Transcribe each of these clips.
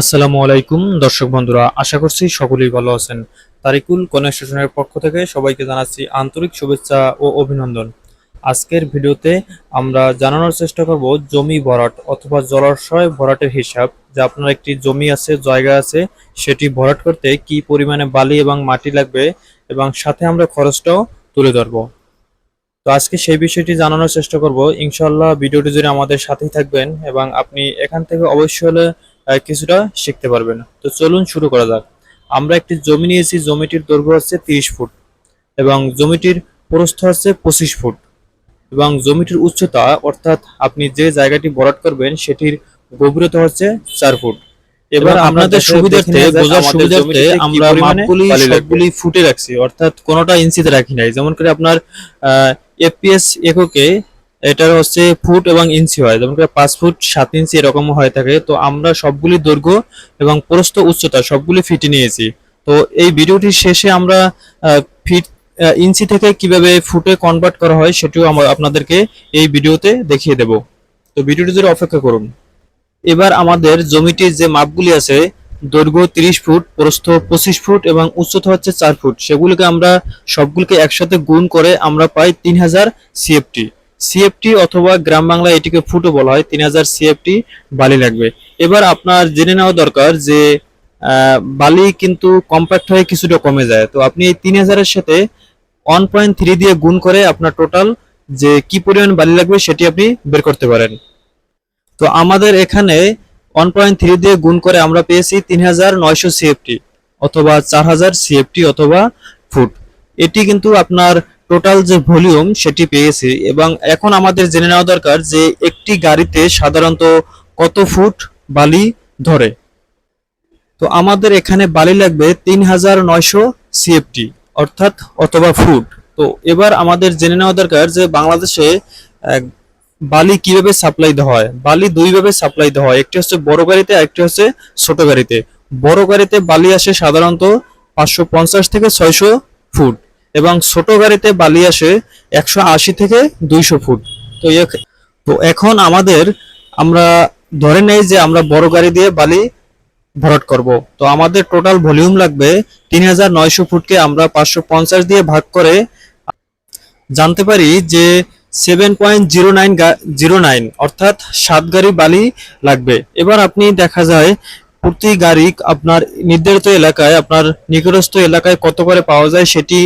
আসসালামু আলাইকুম, দর্শক বন্ধুরা, আশা করছি সকলেই ভালো আছেন। তারিকুল কনস্ট্রাকশনের পক্ষ থেকে সবাইকে জানাচ্ছি আন্তরিক শুভেচ্ছা ও অভিনন্দন। আজকের ভিডিওতে আমরা জানানোর চেষ্টা করব জমি ভরাট অথবা জলাশয় ভরাটের হিসাব, যে আপনার একটি জমি আছে, জায়গা আছে, সেটি ভরাট করতে কি পরিমাণে বালি এবং মাটি লাগবে এবং সাথে আমরা খরচটাও তুলে ধরবো। তো আজকে সেই বিষয়টি জানানোর চেষ্টা করব। ইনশাল্লাহ ভিডিওটি জুড়ে আমাদের সাথেই থাকবেন এবং আপনি এখান থেকে অবশ্যই হলে কিছুটা শিখতে পারবেন তো চলুন শুরু করা যাক। আমরা একটি জমি নিয়েছি জমিটির দৈর্ঘ্য হচ্ছে তিরিশ ফুট এবং জমিটির প্রস্থ হচ্ছে পঁচিশ ফুট এবং জমিটির উচ্চতা অর্থাৎ আপনি যে জায়গাটি ভরাট করবেন সেটির গভীরতা হচ্ছে চার ফুট। এবার আপনাদের সুবিধার্থে বোঝার সুবিধার্থে আমরা মাপগুলি সবগুলি ফুটে রাখছি অর্থাৎ কোনোটা ইঞ্চিতে রাখি নাই। যেমন করে আপনার এফপিএস এককে এটার হচ্ছে ফুট এবং ইঞ্চি হয়। যেমন পাঁচ ফুট সাত ইঞ্চি এরকম হয়ে থাকে। তো আমরা সবগুলি দৈর্ঘ্য এবং প্রস্থ উচ্চতা সবগুলি ফিটে নিয়েছি। তো এই ভিডিওটির শেষে আমরা ফিট ইঞ্চি থেকে কীভাবে ফুটে কনভার্ট করা হয় সেটিও আমরা আপনাদেরকে এই ভিডিওতে দেখিয়ে দেব। তো ভিডিওটি জুড়ে অপেক্ষা করুন। এবার আমাদের জমিটির যে মাপগুলি আছে, দৈর্ঘ্য তিরিশ ফুট, প্রস্থ পঁচিশ ফুট এবং উচ্চতা হচ্ছে চার ফুট, সেগুলিকে আমরা সবগুলিকে একসাথে গুণ করে আমরা পাই তিন হাজার সিএফটি সিএফটি অথবা গ্রাম বাংলায় এটিকে ফুটও বলা হয়, তিন হাজার সিএফটি বালি লাগবে। এবার আপনার জেনে নেওয়া দরকার যে বালি কিন্তু কম্প্যাক্ট হয়ে কিছুটা কমে যায়। তো আপনি এই তিন হাজারের সাথে ওয়ান পয়েন্ট থ্রি দিয়ে গুণ করে আপনার টোটাল যে কি পরিমাণ বালি লাগবে সেটি আপনি বের করতে পারেন। তো আমাদের এখানে ওয়ান পয়েন্ট থ্রি দিয়ে গুণ করে আমরা পেয়েছি তিন হাজার নয়শো সিএফটি অথবা চার হাজার সিএফটি অথবা ফুট। এটি কিন্তু আপনার টোটাল যে ভলিউম সেটি পেয়েছি এবং এখন আমাদের জেনে নেওয়া দরকার যে একটি গাড়িতে সাধারণত কত ফুট বালি ধরে। তো আমাদের এখানে বালি লাগবে তিন হাজার নয়শো সিএফটি, অর্থাৎ অথবা ফুট। তো এবার আমাদের জেনে নেওয়া দরকার যে বাংলাদেশে বালি কীভাবে সাপ্লাই দেওয়া হয়? বালি দুইভাবে সাপ্লাই দেওয়া হয়, একটি হচ্ছে বড় গাড়িতে, আরেকটি হচ্ছে ছোট গাড়িতে। বড় গাড়িতে বালি আসে সাধারণত পাঁচশো পঞ্চাশ থেকে ছয়শো ফুট। এবং ছোট গাড়িতে বালি আসে একশো আশি থেকে দুইশো ফুট। তো তো এখন আমাদের আমরা ধরে নেই যে আমরা বড় গাড়ি দিয়ে বালি ভরাট করব। তো আমাদের টোটাল ভলিউম লাগবে তিন হাজার নয়শো ফুটকে আমরা পাঁচশো পঞ্চাশ দিয়ে ভাগ করে জানতে পারি যে seven point zero nine zero nine অর্থাৎ সাত গাড়ি বালি লাগবে। এবার আপনি দেখা যায় প্রতি গাড়ি আপনার নির্ধারিত এলাকায়, আপনার নিকটস্থ এলাকায় কত করে পাওয়া যায় সেটি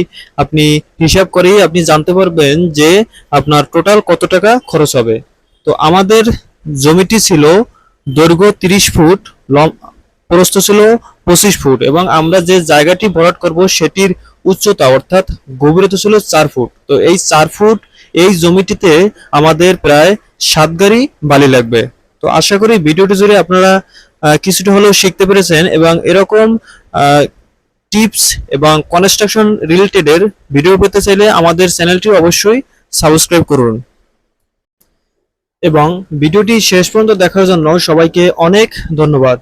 আপনি হিসাব করেই আপনি জানতে পারবেন যে আপনার টোটাল কত টাকা খরচ হবে। তো আমাদের জমিটি ছিল দৈর্ঘ্য তিরিশ ফুট প্রস্থ ছিল পঁচিশ ফুট এবং আমরা যে জায়গাটি ভরাট করব সেটির উচ্চতা অর্থাৎ গভীরতা ছিল চার ফুট। তো এই চার ফুট এই জমিটিতে আমাদের প্রায় সাত গাড়ি বালি লাগবে। তো আশা করি ভিডিওটি জুড়ে আপনারা কিছুটা হলেও শিখতে পেরেছেন এবং এরকম টিপস এবং কনস্ট্রাকশন রিলেটেডের ভিডিও পেতে চাইলে আমাদের চ্যানেলটি অবশ্যই সাবস্ক্রাইব করুন। এবং ভিডিওটি শেষ পর্যন্ত দেখার জন্য সবাইকে অনেক ধন্যবাদ।